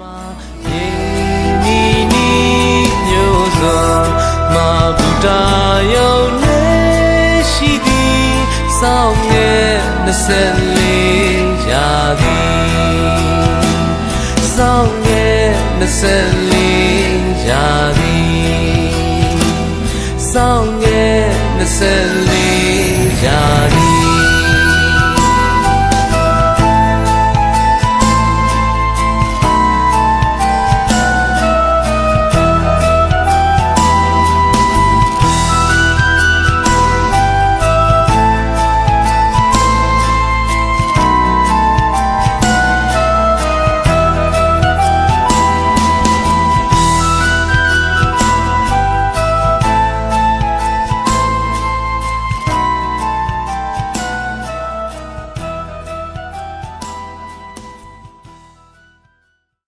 ယေနီနီမျိုးစုံမဘူတာယုံနေရှိသည်စောင်းငယ်24ရာသည်စောင်းငယ်24ရာသည်စောင်းငယ်24ရာသည်